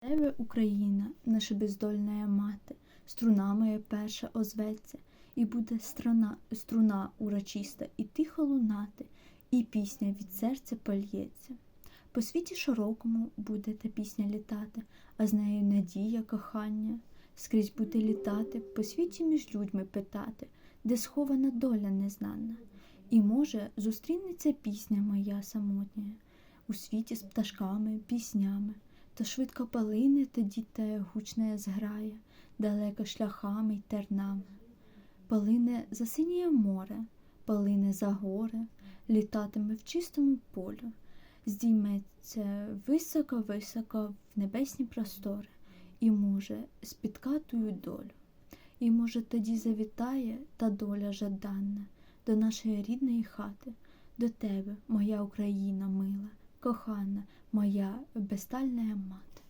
Тебе, Україна, наша бездольна мати, струна моя перша озветься, і буде страна, струна урочиста, і тихо лунати, і пісня від серця польється. По світі широкому буде та пісня літати, а з нею надія, кохання, скрізь буде літати, по світі між людьми питати, де схована доля незнана. І, може, зустрінеться пісня моя самотня у світі з пташками, піснями, то швидко полине тоді те гучне зграє, далеко шляхами й тернами. Полине за синє море, полине за гори, літатиме в чистому полю, здійметься високо-високо в небесні простори, і, може, спіткатую долю. І, може, тоді завітає та доля жаданна до нашої рідної хати, до тебе, моя Україна мила, кохана, моя безтальна мати.